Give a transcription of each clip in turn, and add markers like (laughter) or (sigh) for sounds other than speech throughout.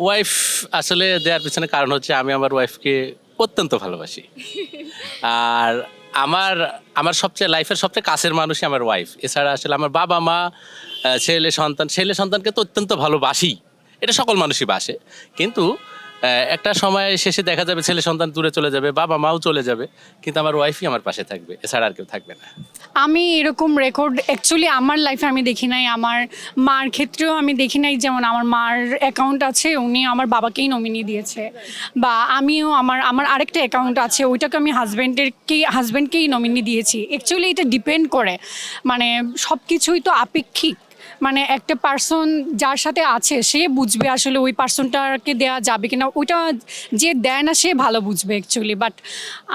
Wife আসলে দেওয়ার পিছনে কারণ হচ্ছে আমি আমার ওয়াইফকে অত্যন্ত ভালোবাসি। আর আমার আমার সবচেয়ে লাইফের সবচেয়ে কাছের মানুষই আমার ওয়াইফ এছাড়া আসলে আমার বাবা, মা ছেলে, সন্তান, ছেলে, সন্তানকে তো অত্যন্ত ভালোবাসি। এটা সকল মানুষই বাসে। কিন্তু একটা সময় শেষে দেখা যাবে ছেলে সন্তান দূরে চলে যাবে, বাবা মাও চলে যাবে, কিন্তু আমার ওয়াইফই আমার পাশে থাকবে, এছাড়া আর কেউ থাকবে না। আমি এরকম রেকর্ড অ্যাকচুয়ালি আমার লাইফে আমি দেখি নাই, আমার মার ক্ষেত্রেও আমি দেখি নাই, যেমন আমার মার অ্যাকাউন্ট আছে, উনি আমার বাবাকেই নমিনি দিয়েছে, বা আমিও আমার আমার আরেকটা অ্যাকাউন্ট আছে, ওইটাকে আমি হাজব্যান্ডেরকেই হাজব্যান্ডকেই নমিনি দিয়েছি। অ্যাকচুয়ালি এটা ডিপেন্ড করে মানে সব কিছুই তো আপেক্ষিক। মানে একটা পার্সন যার সাথে আছে সে বুঝবে আসলে ওই পার্সনটাকে দেওয়া যাবে কিনা। ওইটা যে দেয় না সে ভালো বুঝবে অ্যাকচুয়ালি বাট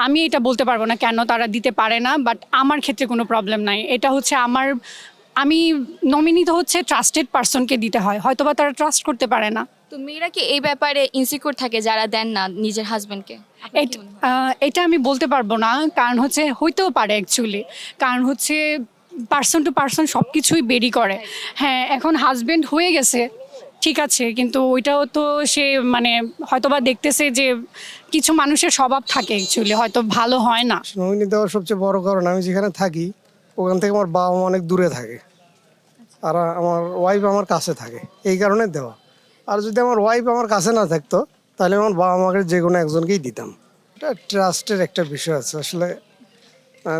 আমি এটা বলতে পারব না কেন তারা দিতে পারে না বাট আমার ক্ষেত্রে কোনো প্রবলেম নাই। এটা হচ্ছে আমার আমি নমিনি তো হচ্ছে ট্রাস্টেড পার্সনকে দিতে হয়। হয়তোবা তারা ট্রাস্ট করতে পারে না। তো মেয়েরা কি এই ব্যাপারে ইনসিকিউর থাকে যারা দেন না নিজের হাজবেন্ডকে এটা আমি বলতে পারব না। কারণ হচ্ছে হইতেও পারে অ্যাকচুয়ালি কারণ হচ্ছে পার্সন টু পার্সন সব কিছুই বেরি করে। হ্যাঁ এখন হাজবেন্ড হয়ে গেছে, ঠিক আছে, কিন্তু ওইটাও তো সে মানে হয়তোবা দেখতেছে যে কিছু মানুষের স্বভাব থাকে অ্যাকচুয়ালি হয়তো ভালো হয় না। নমিনি দেওয়ার সবচেয়ে বড় কারণ, আমি যেখানে থাকি, ওখান থেকে আমার বাবা মা অনেক দূরে থাকে। আর আমার ওয়াইফ আমার কাছে থাকে, এই কারণে দেওয়া। আর যদি আমার ওয়াইফ আমার কাছে না থাকতো, তাহলে আমার বাবা মাকে যে কোনো একজনকেই দিতাম। ট্রাস্টের একটা বিষয় আছে, আসলে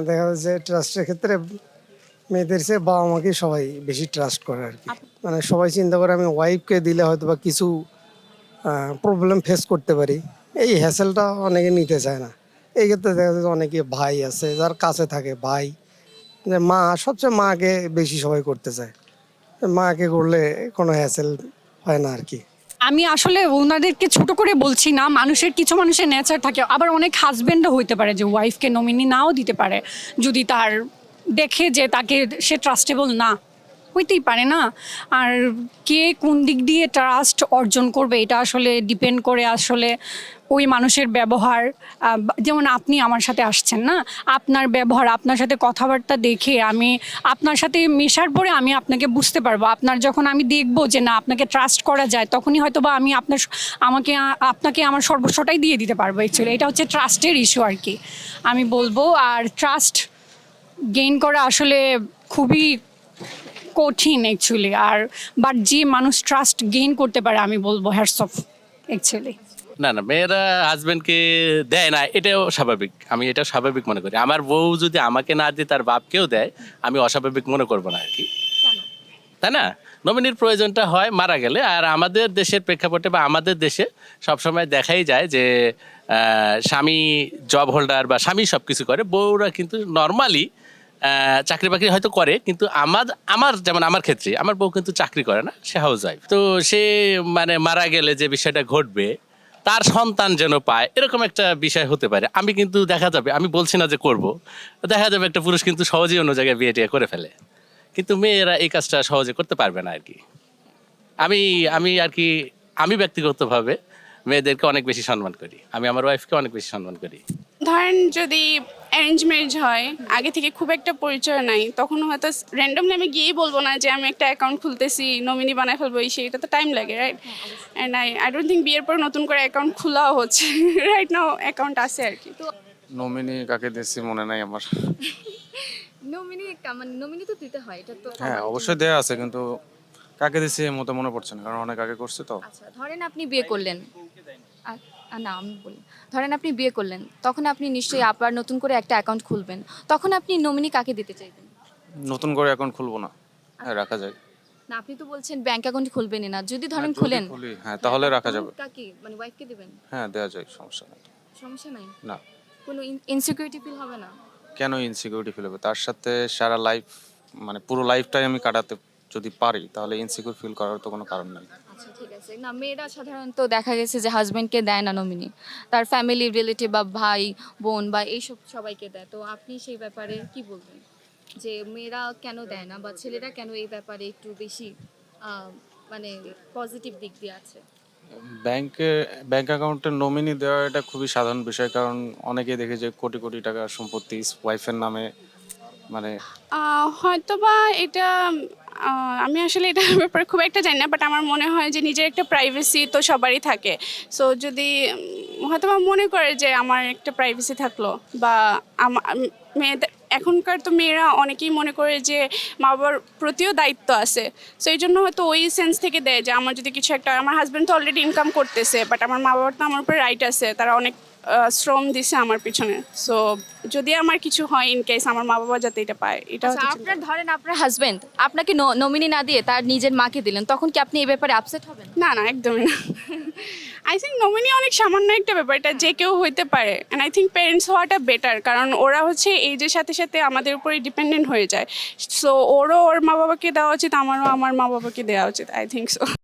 দেখা যাচ্ছে ট্রাস্টের ক্ষেত্রে মেয়েদের চেয়ে বাবা মাকে সবাই বেশি ট্রাস্ট করে আর কি। মানে সবাই চিন্তা করে আমি ওয়াইফকে দিলে হয়তো বা কিছু প্রবলেম ফেস করতে পারি। এই হ্যাসেলটা অনেকে নিতে চায় না। এই ক্ষেত্রে দেখা যাচ্ছে অনেকে ভাই আছে যার কাছে থাকে ভাই। যে মা সবচেয়ে মাকে বেশি সবাই করতে চায়। মাকে করলে কোনো হ্যাসেল হয় না আর কি। আমি আসলে ওনাদেরকে ছোট করে বলছি না মানুষের কিছু মানুষের নেচার থাকে। আবার অনেক হাজব্যান্ডও হইতে পারে যে ওয়াইফকে নমিনি নাও দিতে পারে। যদি তার দেখে যে তাকে সে ট্রাস্টেবল না, হইতেই পারে না। আর কে কোন দিক দিয়ে ট্রাস্ট অর্জন করবে, এটা আসলে ডিপেন্ড করে আসলে ওই মানুষের ব্যবহার। যেমন আপনি আমার সাথে আসছেন না, আপনার ব্যবহার, আপনার সাথে কথাবার্তা দেখে আমি, আপনার সাথে মেশার পরে আমি আপনাকে বুঝতে পারব। আপনার যখন আমি দেখব যে না, আপনাকে ট্রাস্ট করা যায়, তখনই হয়তো বা আমি আপনার আমাকে, আপনাকে আমার সর্বস্বটাই দিয়ে দিতে পারব অ্যাকচুয়ালি এটা হচ্ছে ট্রাস্টের ইস্যু আর কি। আমি বলব, আর ট্রাস্ট গেইন করা আসলে খুবই কঠিন অ্যাকচুয়ালি আর বাট যে মানুষ ট্রাস্ট গেইন করতে পারে আমি বলব হ্যাটস অফ অ্যাকচুয়ালি না না মেয়েরা হাজবেন্ডকে দেয় না এটাও স্বাভাবিক আমি এটা স্বাভাবিক মনে করি। আমার বউ যদি আমাকে না দিয়ে তার বাপকেও দেয় আমি অস্বাভাবিক মনে করব না আর কি। তাই না? নমিনির প্রয়োজনটা হয় মারা গেলে আর আমাদের দেশের প্রেক্ষাপটে বা আমাদের দেশে সবসময় দেখাই যায় যে স্বামী জব হোল্ডার বা স্বামী সব কিছু করে বউরা কিন্তু নর্মালি চাকরি বাকরি হয়তো করে, কিন্তু আমার আমার যেমন আমার ক্ষেত্রে, আমার বউ কিন্তু চাকরি করে না, সে হাউস ওয়াইফ তো সে মানে মারা গেলে যে বিষয়টা ঘটবে, তার সন্তান যেন পায়, এরকম একটা বিষয় হতে পারে। আমি কিন্তু দেখা যাবে, আমি বলছি না যে করব, দেখা যাবে একটা পুরুষ কিন্তু সহজেই অন্য জায়গায় বিয়ে টিয়ে করে ফেলে। কিন্তু মেয়েরা এই কাজটা সহজে করতে পারবে না আর কি আমি আমি আর কি আমি ব্যক্তিগতভাবে মেয়েদেরকে অনেক বেশি সম্মান করি। আমি আমার ওয়াইফকে অনেক বেশি সম্মান করি। ধরেন যদি অ্যারেঞ্জ ম্যারেজ হয় আগে থেকে খুব একটা পরিচয় নাই তখন হয়তো র্যান্ডমলি আমি গিয়েই বলব না যে আমি একটা অ্যাকাউন্ট খুলতেছি নমিনি বানায় ফেলব এই সেই এটা তো টাইম লাগে right and I I don't think বিয়ের পর নতুন করে অ্যাকাউন্ট খোলাও হচ্ছে রাইট নাও অ্যাকাউন্ট আছে আর কি। তো নমিনি কাকে দিচ্ছি মনে নাই আমার। নমিনি মানে নমিনি তো দিতে হয় এটা তো হ্যাঁ অবশ্যই দেয়া আছে কিন্তু কাকে এই মতো মনে পড়ছে না কারণ অনেক আগে করছে তো। আচ্ছা ধরেন আপনি বিয়ে করলেন। আ- আ, না আমি বলি। ধরেন আপনি বিয়ে করলেন তখন আপনি নিশ্চয়ই আবার নতুন করে একটা অ্যাকাউন্ট খুলবেন। তখন আপনি নমিনি কাকে দিতে চাইবেন? নতুন করে অ্যাকাউন্ট খুলবো না। হ্যাঁ রাখা যায়। না আপনি তো বলছেন ব্যাংক অ্যাকাউন্ট খুলবেনই না। যদি ধরেন খুলেন হ্যাঁ তাহলে রাখা যাবে। কাকে মানে ওয়াইফকে দিবেন? হ্যাঁ দেওয়া যায় সমস্যা নাই। সমস্যা নাই? না। কোনো ইনসিকিউরিটি ফিল হবে না? কেন ইনসিকিউরিটি ফিল হবে? তার সাথে সারা লাইফ মানে পুরো লাইফটাই আমি কাটাতে যদি পারি তাহলে ইনসিকিউর ফিল করার তো কোনো কারণ নেই। আচ্ছা ঠিক আছে। না মেয়েরা সাধারণত দেখা গেছে যে হাজবেন্ডকে দেয় না নমিনি তার ফ্যামিলি রিলেটিভ বা ভাই বোন বা এইসব সবাইকে দেয়। তো আপনি সেই ব্যাপারে কি বলবেন? যে মেয়েরা কেন দেয় না বা ছেলেরা কেন এই ব্যাপারে একটু বেশি মানে পজিটিভ দিক দিয়ে আছে? ব্যাংকে ব্যাংক অ্যাকাউন্টে নমিনি দেওয়া এটা খুবই সাধারণ বিষয়। কারণ অনেকেই দেখে যে কোটি কোটি টাকা সম্পত্তি ওয়াইফের নামে মানে আহ, হয়তোবা এটা আমি আসলে এটার (laughs) ব্যাপারে খুব একটা জানি না বাট আমার মনে হয় যে নিজের একটা প্রাইভেসি তো সবারই থাকে। সো যদি উম, হয়তোবা মনে করে যে আমার একটা প্রাইভেসি থাকল বা মেয়েদের এখনকার তো মেয়েরা অনেকেই মনে করে যে মা বাবার প্রতিও দায়িত্ব আছে। সো এই জন্য হয়তো ওই সেন্স থেকে দেয় যে আমার যদি কিছু একটা আমার হাজব্যান্ড তো অলরেডি ইনকাম করতেছে বাট আমার মা বাবার তো আমার উপরে রাইট আছে তারা অনেক শ্রম দিছে আমার পিছনে। সো যদি আমার কিছু হয় ইন কেস আমার মা বাবা যাতে এটা পায় এটা আচ্ছা, হচ্ছে আপনার ধরেন আপনার হাজবেন্ড আপনাকে নমিনি না দিয়ে তার নিজের মাকে দিলেন তখন কি আপনি এই ব্যাপারে আপসেট হবেন? না না একদমই না। আই থিঙ্ক নমিনি অনেক সামান্য একটা ব্যাপার এটা যে কেউ হইতে পারে। অ্যান্ড আই থিঙ্ক প্যারেন্টস হওয়াটা বেটার কারণ ওরা হচ্ছে এইজের সাথে সাথে আমাদের উপরে ডিপেন্ডেন্ট হয়ে যায়। সো ওরও ওর মা বাবাকে দেওয়া উচিত আমারও আমার মা বাবাকে দেওয়া উচিত আই থিঙ্ক সো